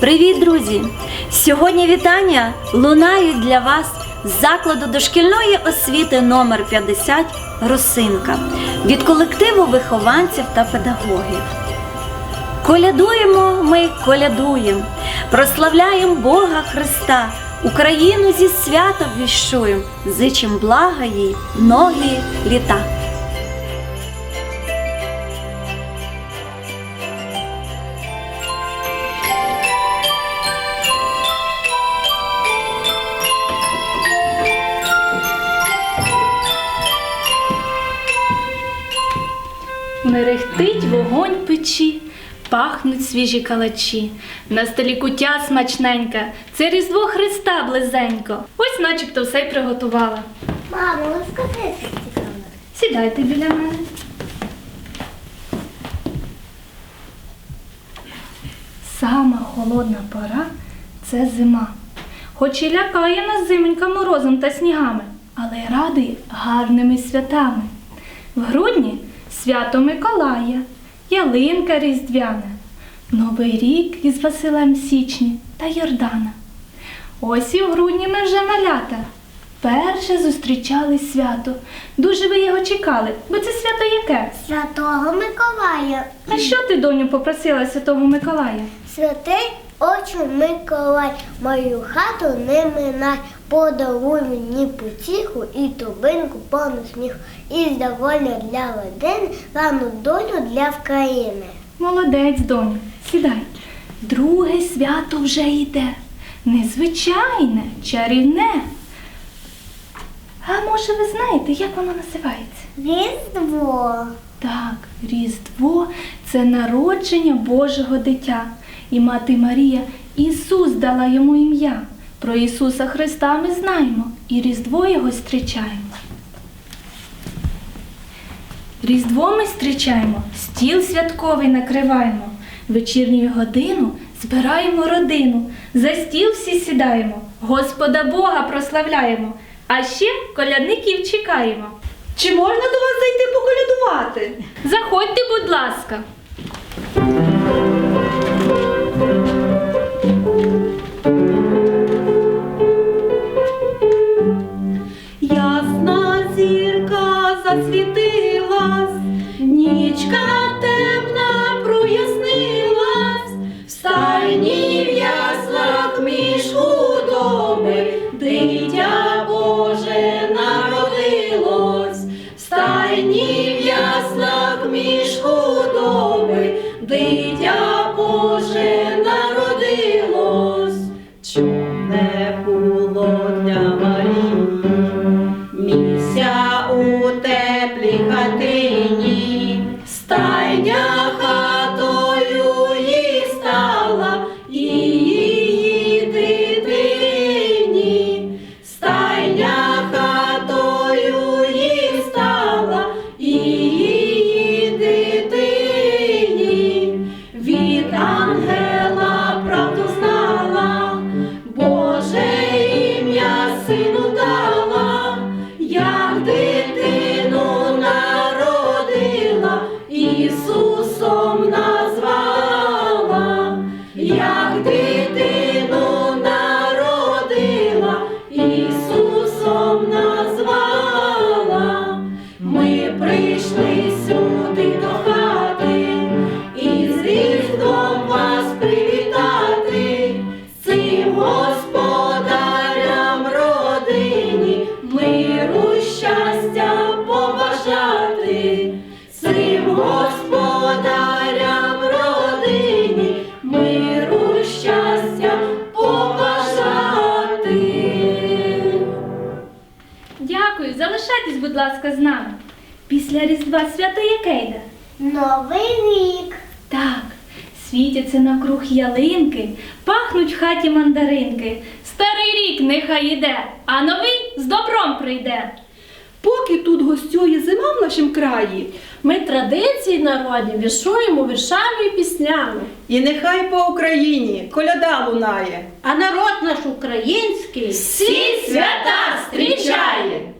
Привіт, друзі! Сьогодні вітання лунають для вас з закладу дошкільної освіти номер 50 Росинка від колективу вихованців та педагогів. Колядуємо ми, колядуємо, прославляємо Бога Христа, Україну зі святом віщуємо, зичим блага їй многі літа. Мерехтить вогонь печі, пахнуть свіжі калачі. На столі кутя смачненька, це різдво Христа близенько. Ось начебто все й приготувала. Мамо, розкажи щось цікаве. Сідайте біля мене. Сама холодна пора це зима. Хоч і лякає нас зименька морозом та снігами, але й радує гарними святами. В грудні свято Миколая, ялинка різдвяна, Новий рік із Василем Січні та Йордана. Ось і в грудні ми вже малята. Перше зустрічали свято. Дуже ви його чекали, бо це свято яке? Святого Миколая. А що ти, доню, попросила Святого Миколая? Святий Отче Миколай, мою хату не минай, подаруй мені потіху і тобинку повну сміху, і здоволення для родини, рану долю для України. Молодець, доню, сідай. Друге свято вже йде. Незвичайне, чарівне. А може ви знаєте, як воно називається? Різдво. Так, Різдво це народження Божого дитя. І мати Марія Ісус дала йому ім'я. Про Ісуса Христа ми знаємо і Різдво його зустрічаємо. Різдво ми зустрічаємо, стіл святковий накриваємо, вечірню годину збираємо родину, за стіл всі сідаємо, Господа Бога прославляємо, а ще колядників чекаємо. Чи можна до вас зайти поколядувати? Заходьте, будь ласка. Засвітилась, нічка темна прояснилась, в стайні в яслах між худоби, дитя Боже народилось, в стайні в яслах між худоби, дитя Боже народилось. З цим господарям родині, миру щастя побажати. Дякую, залишайтесь, будь ласка, з нами. Після Різдва свято яке йде? Новий рік. Так, світяться навкруг ялинки, пахнуть в хаті мандаринки. Старий рік нехай іде, а новий з добром прийде. Поки тут гостює зима в нашім краї, Ми традиції народні віршуємо віршами і піснями. І нехай по Україні коляда лунає. А народ наш український Всі свята зустрічає!